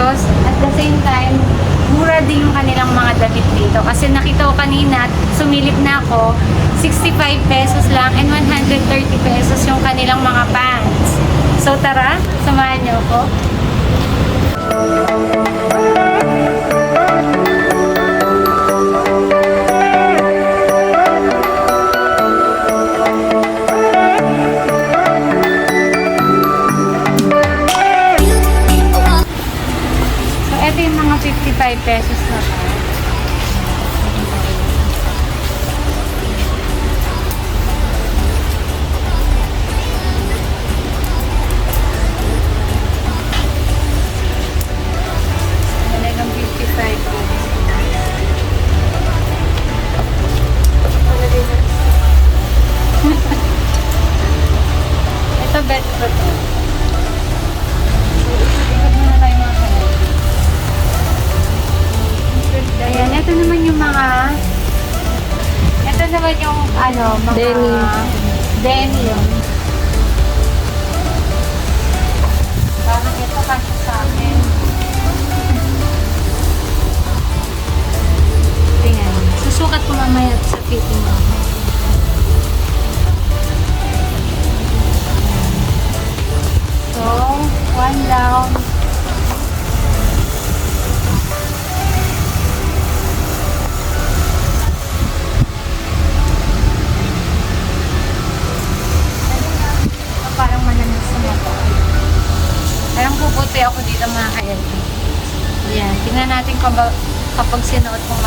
pesos. At the same time, mura din yung kanilang mga damit dito. Kasi nakita ko kanina, sumilip na ako, 65 pesos lang and 130 pesos yung kanilang mga pants. So tara, samahan niyo ako. So pesos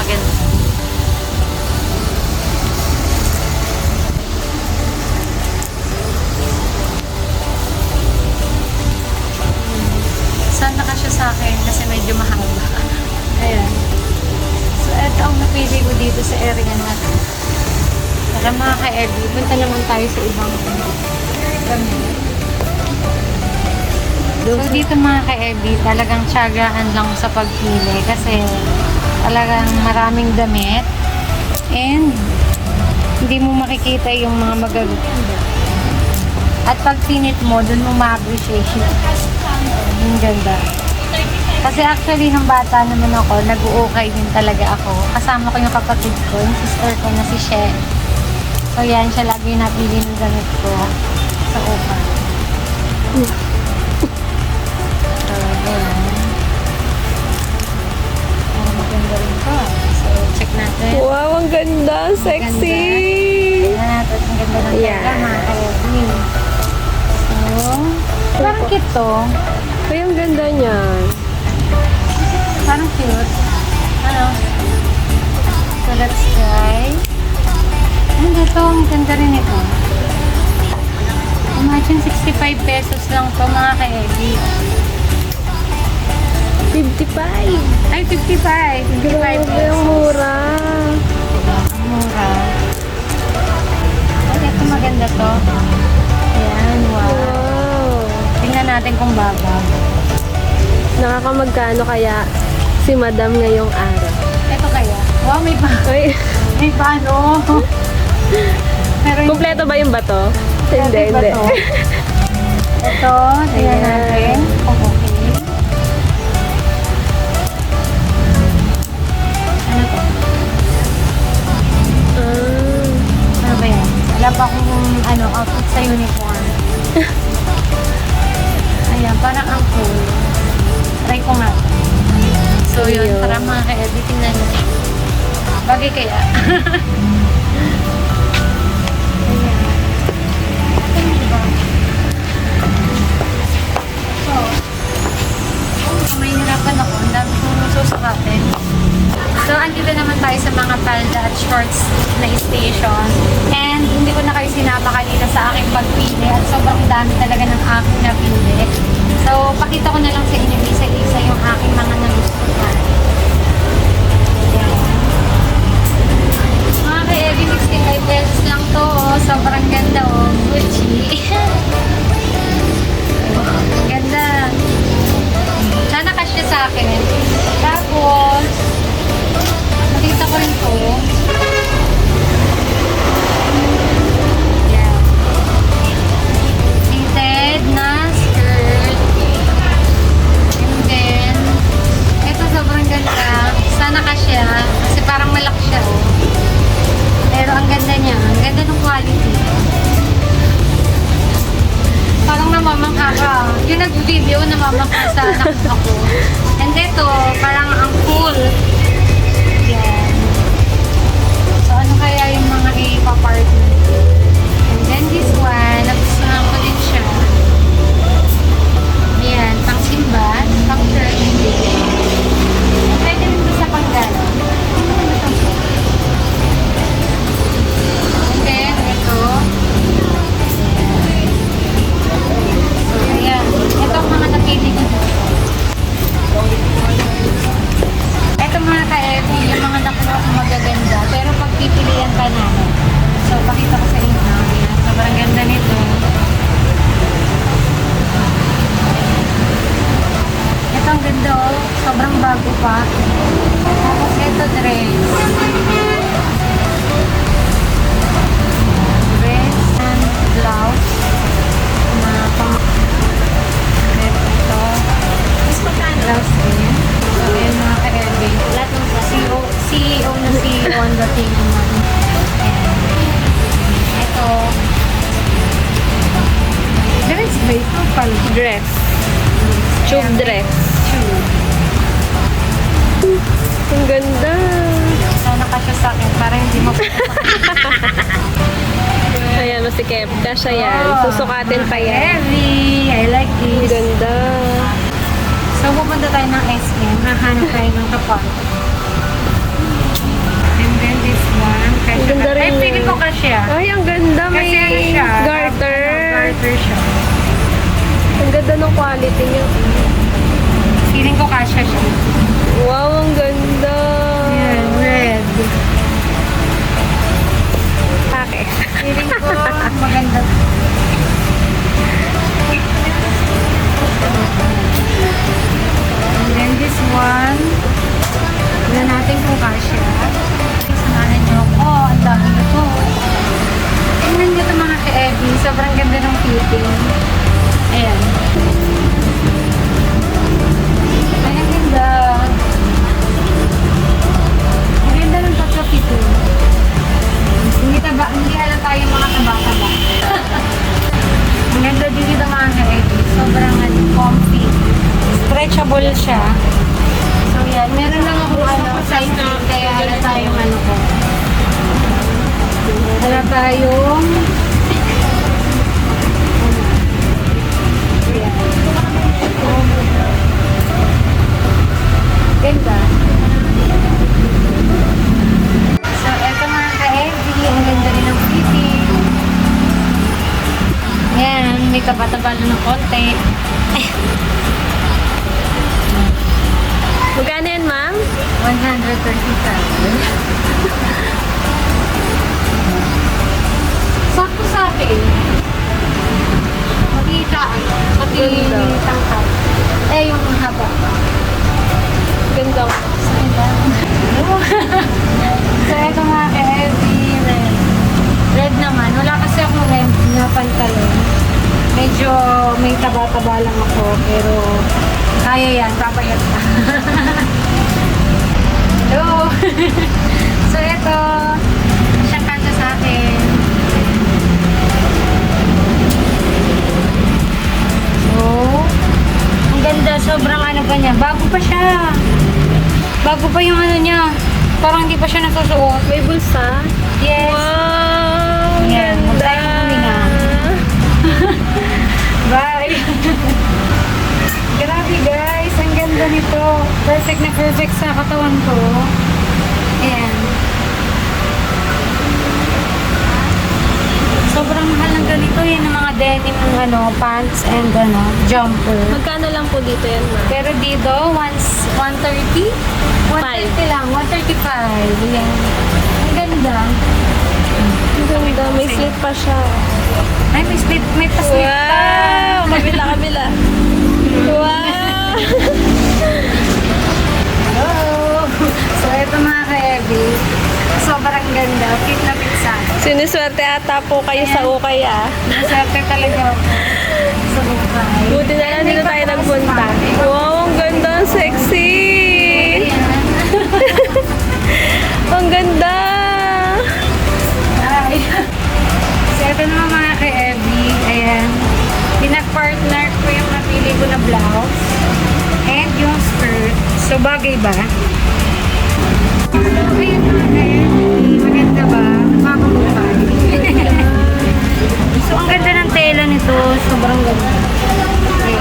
sinuot kong maganda. Saan na siya sa akin kasi medyo mahaba. Ayan. So, ito ang napili ko dito sa area na to. Para mga ka-LB, punta naman tayo sa ibang gamit. So dito mga ka-Ebi, talagang tiyagaan lang sa pagpili kasi talagang maraming damit and hindi mo makikita yung mga magaganda. At pag pinit mo, dun mo ma-appreciate yun. Yung ganda. Kasi actually, nung bata naman ako, nag-uukay din talaga ako. Kasama ko yung kapatid ko, yung sister ko na si She. So yan, siya lagi napili ng gamit ko sa ukay. Natin. Wow, ang ganda. Sexy. Tingnan natin. Ang ganda ng Ayan. tela, mga ka-Ebi. So, parang cute to. Ay, ang ganda niyan. Parang cute. Ano? So, let's try. Ano ito? Ang ganda rin ito. Imagine 65 pesos lang to mga ka-Ebi. 55. Ay, 55. 55 Grabe, pesos. ang mura. Mura. Ay, ito maganda to. Ayan, wow. Wow. Tingnan natin kung baba. Nakakamagkano kaya si Madam ngayong araw? Ito kaya. Wow, may pa. Ay, May paano. Pero kompleto ba yung bato? Hindi, hindi. to? Ito, tingnan natin kung Wala pa akong ano, outfit sa uniform. Ayan, parang ang cool. Try ko nga. So yun, Ayun. para mga ka-editing na nyo. Bagay kaya. Ayan. Ba? So, kung may hirapan ako, ang dami kong susukatin. So, andito naman tayo sa mga palda at shorts na station. And sinama kanina sa aking pagpili at sobrang dami talaga ng aking napili. So, pakita ko na lang sa inyo isa-isa yung aking mga nagustuhan. Mga ka-Evi, 65 pesos lang to. Oh. Sobrang ganda oh. Gucci. ganda. Sana cash sa akin. Tapos, makita ko rin pa. Tapos ito dress. Dress and blouse. Na pang... Ito. Blouse din. So, ayan mga ka-Elvi. Lahat ng CEO, CEO na CEO ang dating naman. Ito. Dress ba ito? Dress. Tube dress. Tube. Ang ganda. Sana kasya sa akin para hindi mo Ayan, masikip. Kasha yan. Oh, Susukatin pa yan. Heavy. I like Ang this. ganda. So, pupunta tayo ng SM. Hahanap tayo ng kapal. And then this one. Kasya. Ang ganda rin Ay, yan. feeling ko kasya. Ay, ang ganda. May Kasi ano siya? garter. Garter siya. Ang ganda ng quality niya. Feeling ko kasya siya. Wow, ang ganda. Yan, red. Pake. Feeling ko maganda. Ayan. Ganda. So, eto mga ka-Evi, ang ganda rin ng fitting. Yan, may taba-taba na ng konti. Magkano yan, ma'am? 130,000. Sa akin. Pati taan. Pati Ganda. tangkad. Eh, yung haba. Ganda. so, eto mga ka-heavy red. Red naman. Wala kasi ako red na pantalon. Medyo may taba-taba lang ako. Pero, kaya yan. Papayat na. Hello! so, eto. Oh. Ang ganda. Sobrang ano pa niya. Bago pa siya. Bago pa yung ano niya. Parang hindi pa siya nasusuot. May bulsa. Yes. Wow! Ang Yan, ganda. Bye! Grabe guys, ang ganda nito. Perfect na perfect sa katawan ko. Ayan. Sobrang mahal ng ganito yun, ng mga denim ano, pants and ano, jumper. Magkano lang po dito yan, ma'am? Pero dito, once 130? 130 lang, 135. Yan. Ang ganda. Ang ganda. May slit pa siya. Ay, may split, may pa-split pa. Wow! Kabila, kabila. Wow! Hello! So, ito mga ka-Evi sobrang ganda. Fit na fit sa akin. Siniswerte ata po kayo sa ukay ah. Maswerte talaga ako sa buhay. Buti na lang dito tayo nagpunta. Wow, ang ganda, ang sexy! ang ganda! Hi! So, ito naman mga ka-Evie. Ayan. pinagpartner ko yung napili ko na blouse and yung skirt. So, bagay ba? Sobrang ganda.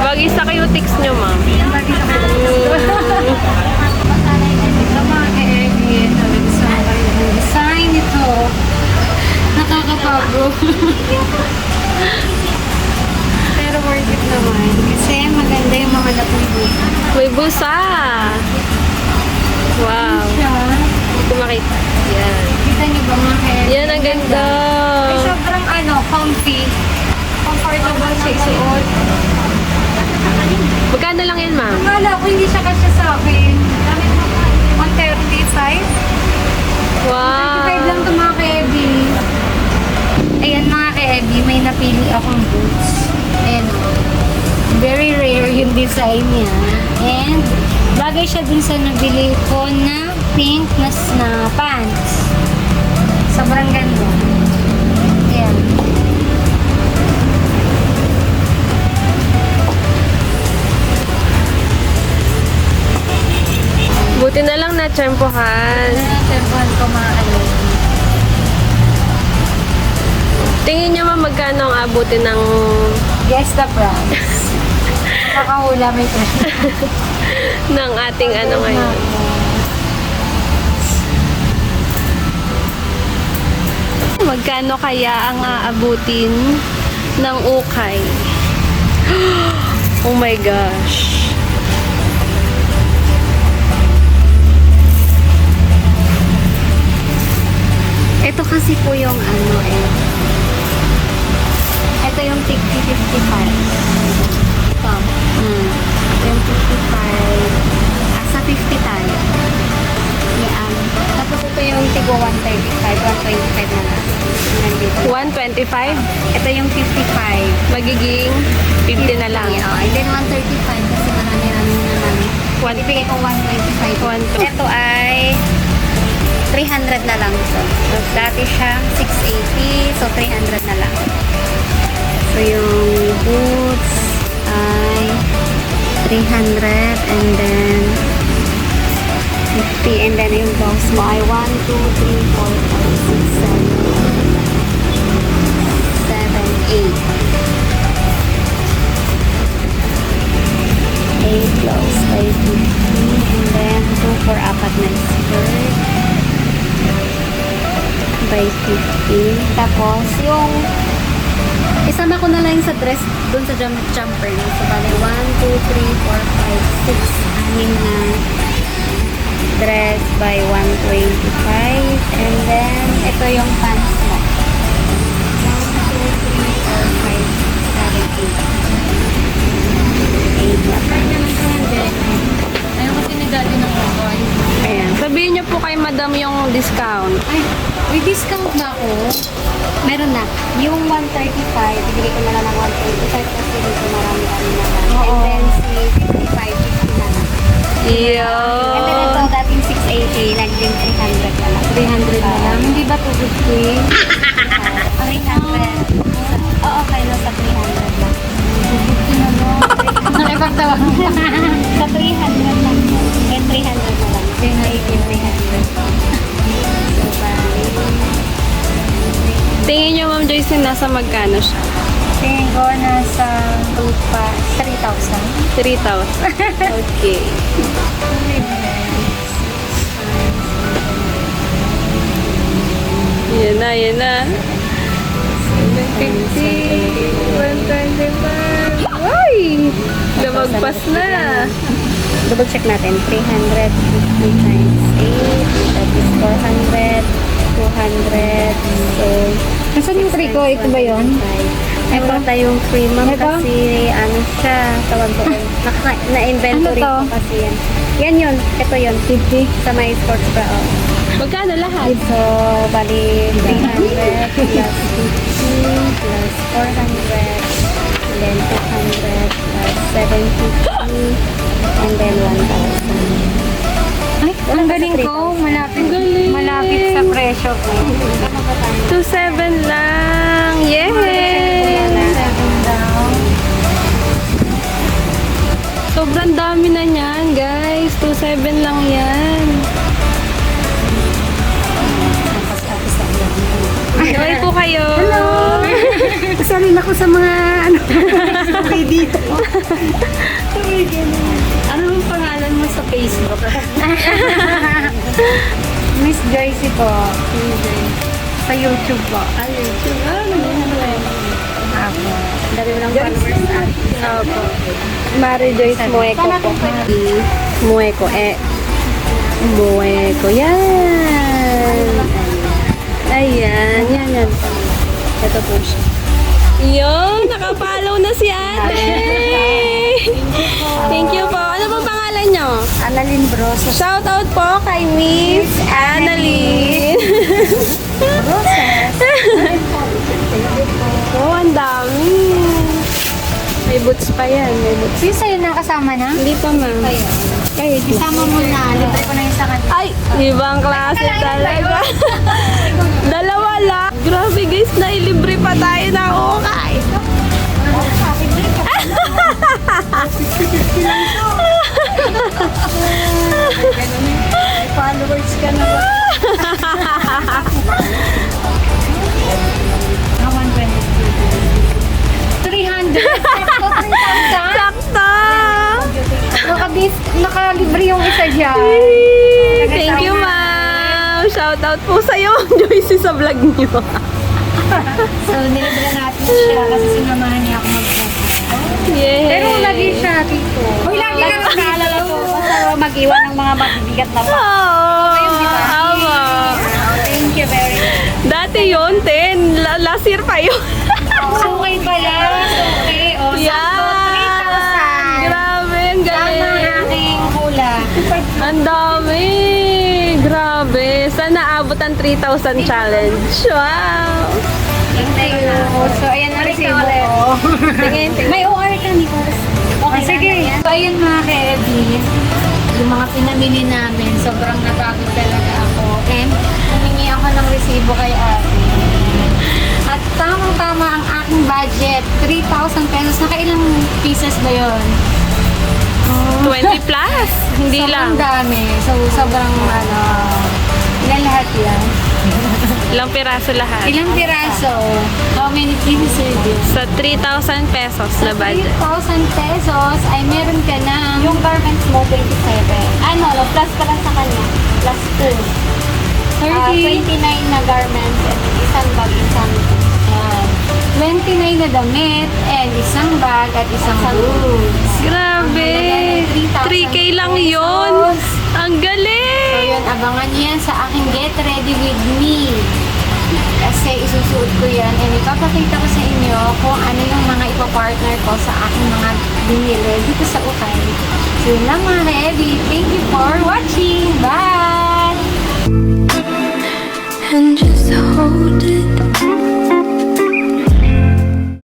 Bagay sa cutics nyo, ma'am. Bagay sa Ito mga ka-FB. Ito, gusto ko kayo ng design nito. Nakakapagod. Pero worth it naman. Kasi maganda yung mga lapulo. May busa. Wow. Siya. Hindi ko makita. Yan. Kita niyo ba napili akong boots. O. Very rare yung design niya. And bagay siya dun sa nabili ko na pink na, na pants. Sobrang ganda. Ayan. Buti na lang na tsempohan. Tempuhan ko mga Tingin nyo ma'am magkano ang abutin ng Guess the price. Makahula may price. ng ating ano ngayon? Magkano kaya ang aabutin ng ukay? Oh my gosh. Ito kasi po yung ano 135. 125 na lang. Nandito. 125? Ito yung 55. Magiging 50 na lang. Yeah, and then 135 kasi marami-rami naman. One- Ibigay ko 125. One to- Ito ay 300 na lang ito. So, dati siya 680, so 300 na lang. So, yung boots ay 300 and then 50 and then yung box mo ay 1, 2, 3, 4, 5, 6, 7, 8. 8 blouse by 50 and then 2 for apat na skirt by 50 tapos yung isama ko na lang sa dress dun sa jump jumper no? so bali 1, 2, 3, 4, 5, 6 anim na dress by 125 and then ito yung pants mo 1, 2, 3, 4, 5, 7, 8 8 na pants Ayaw kasi daddy ng kakoy. Ayan. Sabihin nyo po kay madam yung discount. Ay, may discount ba ako? Meron na. Yung 135, bibili ko na lang ng 125 kasi dito marami kami na lang. Oo. And then si 55, 50 na lang. Iyo. And then ito, 680, naging 300 na lang. 300 na lang. Hindi ba 250? 300. Oo, okay na sa 300 lang. 250 na lang. Nakipagtawa. Sa 300 lang. Eh, 300 na lang. 380, 300. So, bali. Tingin nyo, Ma'am Joyce, nasa magkano siya? Tingin ko nasa 2 pa, 3,000. 3,000. Okay. Yan na, yan na. 150, 125. Ay! Lumagpas na. Double check natin. 350 times 8. That is 400. 200. So, Nasaan yung tree ko? Ito ba yun? Wala tayong free ma'am Ito? kasi ano siya, tawag ko, na-inventory Ano to? ko kasi yan. Yan yun, ito yun, 50 sa may sports bra. Oh. Magkano lahat? So, bali 300 plus 50 plus 400 and then 200 plus 750 and then 1,000. Ay, ang galing ko. Malapit. Galing. Malapit sa presyo ko. 2,700 lang. Daw. Sobrang dami na niyan, guys. 2,700 ako sa mga ano, dito. ano ang pangalan mo sa Facebook? Miss Joycey po. Sa YouTube po. Ah, YouTube. Ah, Apo. Dari mo ng followers natin. Opo. Mari Joyce Mueco po. Mueco, eh. Mueco, yan. Ayan, yan, yan. Ito po siya. Yun, nakapollow na si ate. Thank you po. Ano po pangalan nyo? Annalyn Broso. Shout out po kay Miss Annalyn. oh, ang dami. May boots pa yan. May boots. Yung sa'yo nakasama na? Hindi pa, ma'am. Kayo, Isama mo na. Libre ko na yung sa. Ay, ibang klase talaga. Dalawa lang. Grabe guys, nailibre pa tayo na ukay. Followers ka na ba? Ah, 120. 300. Sakto, 3,000. Sakto! Nakabis, nakalibre yung isa dyan. Thank you, ma'am. Shout out po sa'yo, Joyce, sa vlog niyo. So, nilibre natin siya kasi sinamahan niya ako mag-book. Yay! Pero lagi siya dito. Uy, lagi rin naalala ko. Basta mag-iwan ng mga mabibigat na pa. Oh, tama. Thank you very much. Dati yon 10. La- last year pa yun. Okay pala. Okay. O, sakto. Ang dami. Grabe. Sana abot ang 3,000 challenge. Wow. Thank you. So, ayan na resibo ko. Tingin. May OR ka, Nicholas. Okay, sige. So, ayan mga ka-Eddie. Yung mga pinamili namin, sobrang napagod talaga ako. And humingi ako ng resibo kay ate. At tamang-tama ang aking budget. 3,000 pesos. Nakailang pieces ba yun? 20 plus. Hindi lang. Sobrang dami. So, sobrang ano... Ilan lahat yan? Ilang piraso lahat. Ilang piraso? How many pieces are this? Sa 3,000 pesos na budget. 3,000 pesos ay meron ka ng... Yung garments mo, 27. Ano, no, plus pa lang sa kanya. Plus 2. 30. 29 na garments and isang bag, isang... Ayan. 29 na damit and isang bag at isang boots. Grabe. 3K lang yun. Ang So galing. yun, abangan niyo yan sa aking Get Ready With Me. Kasi isusuot ko yan and ipapakita ko sa inyo kung ano yung mga ipapartner ko sa aking mga binili dito sa Ukay. So yun lang mga heavy. Thank you for watching. Bye! and just hold it